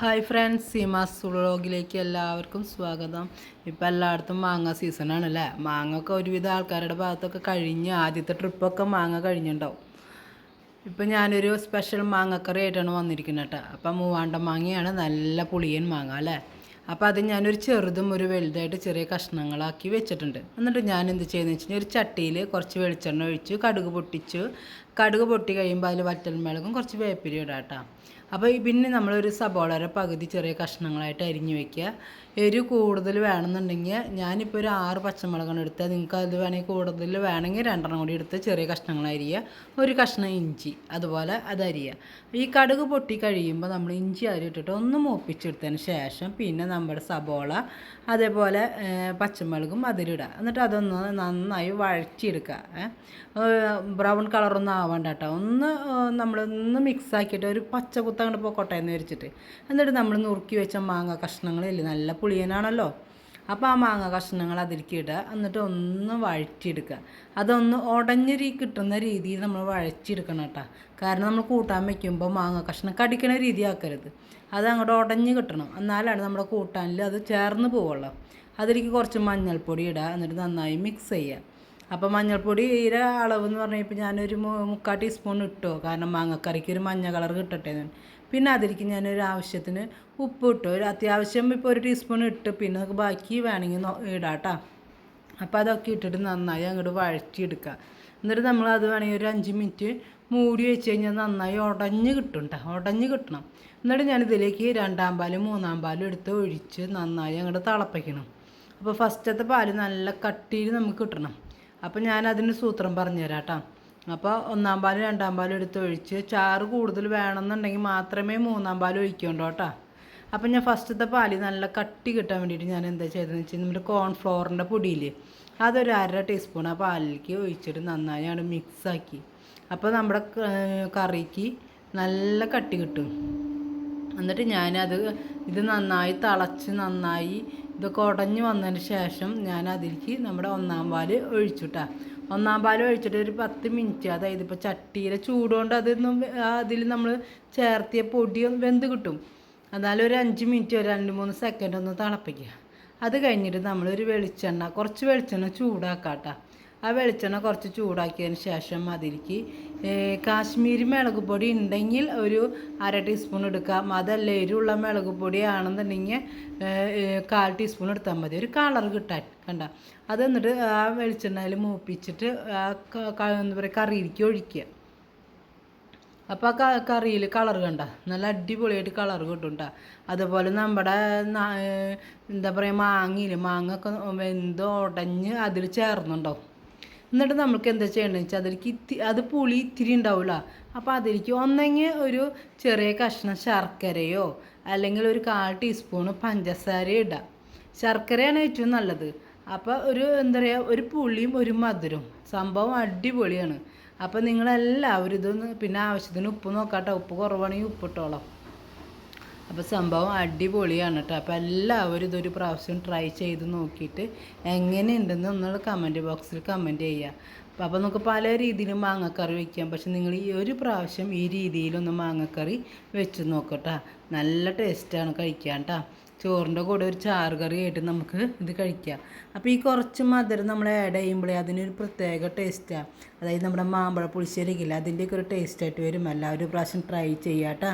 Hi friends Seemas സുളോഗിലേക്ക് എല്ലാവർക്കും സ്വാഗതം. ഇപ്പം എല്ലായിടത്തും മാങ്ങ സീസണാണല്ലേ മാങ്ങ ഒക്കെ ഒരുവിധ ആൾക്കാരുടെ ഭാഗത്തൊക്കെ കഴിഞ്ഞ് ആദ്യത്തെ ട്രിപ്പൊക്കെ മാങ്ങ കഴിഞ്ഞിട്ടുണ്ടാവും ഇപ്പം ഞാനൊരു സ്പെഷ്യൽ മാങ്ങക്കറി ആയിട്ടാണ് വന്നിരിക്കുന്നത് കേട്ടോ. അപ്പം മൂവാണ്ട മാങ്ങയാണ് നല്ല പുളിയൻ മാങ്ങ അല്ലേ? അപ്പോൾ അത് ഞാനൊരു ചെറുതും ഒരു വലുതായിട്ട് ചെറിയ കഷ്ണങ്ങളാക്കി വെച്ചിട്ടുണ്ട്. എന്നിട്ട് ഞാൻ എന്ത് ചെയ്യുന്നത് വെച്ച് കഴിഞ്ഞാൽ ഒരു ചട്ടിയിൽ കുറച്ച് വെളിച്ചെണ്ണ ഒഴിച്ചു കടുക് പൊട്ടിച്ചു കടുക് പൊട്ടി കഴിയുമ്പോൾ അതിൽ വറ്റൽമുളകും കുറച്ച് വേപ്പിരി ഇടാം കേട്ടോ. അപ്പോൾ പിന്നെ നമ്മളൊരു സബോളയുടെ പകുതി ചെറിയ കഷ്ണങ്ങളായിട്ട് അരിഞ്ഞു വെക്കുക. എരിവ് കൂടുതൽ വേണമെന്നുണ്ടെങ്കിൽ ഞാനിപ്പോൾ ഒരു ആറ് പച്ചമുളകാണ് എടുത്തത്. നിങ്ങൾക്ക് അത് വേണമെങ്കിൽ കൂടുതൽ വേണമെങ്കിൽ രണ്ടെണ്ണം കൂടി എടുത്ത് ചെറിയ കഷ്ണങ്ങൾ അരിയുക. ഒരു കഷ്ണം ഇഞ്ചി അതുപോലെ അത് അരിയുക. ഈ കടുക് പൊട്ടി കഴിയുമ്പോൾ നമ്മൾ ഇഞ്ചി അരിയിട്ടിട്ട് ഒന്ന് മൂപ്പിച്ചെടുത്തതിന് ശേഷം പിന്നെ നമ്മുടെ സബോള അതേപോലെ പച്ചമുളകും അതിലിടുക. എന്നിട്ട് അതൊന്ന് നന്നായി വഴറ്റിയെടുക്കുക. ബ്രൗൺ കളറൊന്നും ആവണ്ട കേട്ടോ ഒന്ന് നമ്മളൊന്ന് മിക്സ് ആക്കിയിട്ട് ഒരു പച്ച കുത്ത അങ്ങോട്ട് പോക്കോട്ടെ എന്ന് വിരിച്ചിട്ട്. എന്നിട്ട് നമ്മൾ നുറുക്കി വെച്ച മാങ്ങ കഷ്ണങ്ങളില്ലേ നല്ല പുളിയനാണല്ലോ. അപ്പോൾ ആ മാങ്ങ കഷ്ണങ്ങൾ അതിലേക്ക് ഇടുക. എന്നിട്ട് ഒന്ന് വഴറ്റിയെടുക്കുക. അതൊന്ന് ഉടഞ്ഞ കിട്ടുന്ന രീതിയിൽ നമ്മൾ വഴറ്റിയെടുക്കണം കേട്ടോ. കാരണം നമ്മൾ കൂട്ടാൻ വയ്ക്കുമ്പോൾ മാങ്ങ കഷ്ണം കടിക്കണ രീതി ആക്കരുത് അത് അങ്ങോട്ട് ഉടഞ്ഞ് കിട്ടണം. എന്നാലാണ് നമ്മുടെ കൂട്ടാനിൽ അത് ചേർന്ന് പോവുള്ളൂ. അതിലേക്ക് കുറച്ച് മഞ്ഞൾപ്പൊടി ഇടുക. എന്നിട്ട് നന്നായി മിക്സ് ചെയ്യുക. അപ്പോൾ മഞ്ഞൾപ്പൊടിയുടെ അളവ് എന്ന് പറഞ്ഞാൽ ഇപ്പോൾ ഞാനൊരു മുക്കാൽ ടീസ്പൂൺ ഇട്ടോ? കാരണം മാങ്ങക്കറിക്ക് ഒരു മഞ്ഞ കളർ കിട്ടട്ടെ എന്ന്. പിന്നെ അതിലേക്ക് ഞാനൊരു ആവശ്യത്തിന് ഉപ്പ് ഇട്ടു? ഒരു അത്യാവശ്യം ഇപ്പോൾ ഒരു ടീസ്പൂൺ ഇട്ട് പിന്നെ നമുക്ക് ബാക്കി വേണമെങ്കിൽ ഇടാട്ടോ. അപ്പോൾ അതൊക്കെ ഇട്ടിട്ട് നന്നായി അങ്ങോട്ട് വഴറ്റിയെടുക്കുക. എന്നിട്ട് നമ്മൾ അത് വേണമെങ്കിൽ ഒരു അഞ്ച് മിനിറ്റ് മൂടി വെച്ച് കഴിഞ്ഞാൽ നന്നായി ഉടഞ്ഞ് കിട്ടും കേട്ടോ ഉടഞ്ഞ് കിട്ടണം. എന്നിട്ട് ഞാൻ ഇതിലേക്ക് രണ്ടാം പാലും മൂന്നാം പാലും എടുത്ത് ഒഴിച്ച് നന്നായി അങ്ങോട്ട് തിളപ്പിക്കണം. അപ്പോൾ ഫസ്റ്റത്തെ പാൽ നല്ല കട്ടിയിൽ നമുക്ക് കിട്ടണം. അപ്പോൾ ഞാൻ അതിന് സൂത്രം പറഞ്ഞു തരാം കേട്ടോ അപ്പോൾ ഒന്നാം പാലും രണ്ടാം പാലും എടുത്ത് ഒഴിച്ച് ചാറ് കൂടുതൽ വേണമെന്നുണ്ടെങ്കിൽ മാത്രമേ മൂന്നാം പാൽ ഒഴിക്കുള്ളൂ കേട്ടോ. അപ്പം ഞാൻ ഫസ്റ്റത്തെ പാൽ നല്ല കട്ടി കിട്ടാൻ വേണ്ടിയിട്ട് ഞാൻ എന്താ ചെയ്തതെന്ന് വെച്ചാൽ നമ്മുടെ കോൺഫ്ലോറിന്റെ പൊടിയിൽ അതൊരു അര ടീസ്പൂൺ ആ പാലിലേക്ക് ഒഴിച്ചിട്ട് നന്നായി അവിടെ മിക്സാക്കി അപ്പോൾ നമ്മുടെ കറിക്ക് നല്ല കട്ടി കിട്ടും. എന്നിട്ട് ഞാനത് ഇത് നന്നായി തിളച്ച് നന്നായി ഇതൊക്കെ ഉടഞ്ഞു വന്നതിന് ശേഷം ഞാൻ അതിലേക്ക് നമ്മുടെ ഒന്നാം പാൽ ഒഴിച്ചുട്ടാ. ഒന്നാം പാൽ ഒഴിച്ചിട്ട് ഒരു പത്ത് മിനിറ്റ് അതായത് ഇപ്പോൾ ചട്ടിയിലെ ചൂടുകൊണ്ട് അതൊന്നും അതിൽ നമ്മൾ ചേർത്തിയ പൊടി വെന്ത് കിട്ടും. എന്നാലും ഒരു അഞ്ച് മിനിറ്റ് ഒരു രണ്ട് മൂന്ന് സെക്കൻഡ് ഒന്ന് തിളപ്പിക്കുക. അത് കഴിഞ്ഞിട്ട് നമ്മളൊരു വെളിച്ചെണ്ണ കുറച്ച് വെളിച്ചെണ്ണ ചൂടാക്കാട്ടോ. ആ വെളിച്ചെണ്ണ കുറച്ച് ചൂടാക്കിയതിന് ശേഷം അതിലേക്ക് കാശ്മീരി മുളക് പൊടി ഉണ്ടെങ്കിൽ ഒരു അര ടീസ്പൂൺ എടുക്കാം അതല്ല എരിവുള്ള മുളക് പൊടി ആണെന്നുണ്ടെങ്കിൽ ഏ, ഏ, കാൽ ടീസ്പൂൺ എടുത്താൽ മതി. ഒരു കളർ കിട്ടാൻ കണ്ട? അത് എന്നിട്ട് ആ വെളിച്ചെണ്ണയിൽ മൂപ്പിച്ചിട്ട് ആ എന്താ പറയുക കറിയിലേക്ക് ഒഴിക്കുക. അപ്പോൾ ആ കറിയിൽ കളർ കണ്ട? നല്ല അടിപൊളിയായിട്ട് കളർ കിട്ടും കേട്ടോ അതുപോലെ നമ്മുടെ എന്താ പറയുക മാങ്ങയിൽ മാങ്ങ ഒക്കെ വെന്ത് ഉടഞ്ഞ് അതിൽ ചേർന്നുണ്ടാവും. എന്നിട്ട് നമുക്ക് എന്താ ചെയ്യേണ്ടത് വെച്ചാൽ അതിലേക്ക് ഇത്തി അത് പുളി ഇത്തിരി ഉണ്ടാവില്ല അപ്പോൾ അതിലേക്ക് ഒന്നെങ്കിൽ ഒരു ചെറിയ കഷ്ണം ശർക്കരയോ അല്ലെങ്കിൽ ഒരു കാൽ ടീസ്പൂണ് പഞ്ചസാരയോ ഇടാം ശർക്കരയാണ് ഏറ്റവും നല്ലത്. അപ്പോൾ ഒരു എന്താ പറയുക ഒരു പുളിയും ഒരു മധുരവും. സംഭവം അടിപൊളിയാണ്. അപ്പോൾ നിങ്ങളെല്ലാവരും ഇതൊന്ന് പിന്നെ ആവശ്യത്തിന് ഉപ്പ് നോക്കാട്ടോ. ഉപ്പ് കുറവാണെങ്കിൽ ഉപ്പിട്ടോളാം. അപ്പോൾ സംഭവം അടിപൊളിയാണ് കേട്ടോ അപ്പോൾ എല്ലാവരും ഇതൊരു പ്രാവശ്യം ട്രൈ ചെയ്ത് നോക്കിയിട്ട് എങ്ങനെയുണ്ടെന്ന് ഒന്നുള്ള കമന്റ് ബോക്സിൽ കമന്റ് ചെയ്യുക അപ്പോൾ നമുക്ക് പല രീതിയിലും മാങ്ങക്കറി വയ്ക്കാം പക്ഷെ നിങ്ങൾ ഈ ഒരു പ്രാവശ്യം ഈ രീതിയിലൊന്ന് മാങ്ങക്കറി വെച്ച് നോക്കട്ടോ. നല്ല ടേസ്റ്റാണ് കഴിക്കാൻ കേട്ടോ ചോറിന്റെ കൂടെ ഒരു ചാറ് കറി ആയിട്ട് നമുക്ക് ഇത് കഴിക്കാം. അപ്പോൾ ഈ കുറച്ച് മധുരം നമ്മൾ ആഡ് ചെയ്യുമ്പോഴേ അതിനൊരു പ്രത്യേക ടേസ്റ്റാണ് അതായത് നമ്മുടെ മാമ്പഴ പുളിശ്ശേരിക്കില്ല അതിന്റെയൊക്കെ ഒരു ടേസ്റ്റായിട്ട് വരും. എല്ലാവരും പ്രാവശ്യം ട്രൈ ചെയ്യാം കേട്ടോ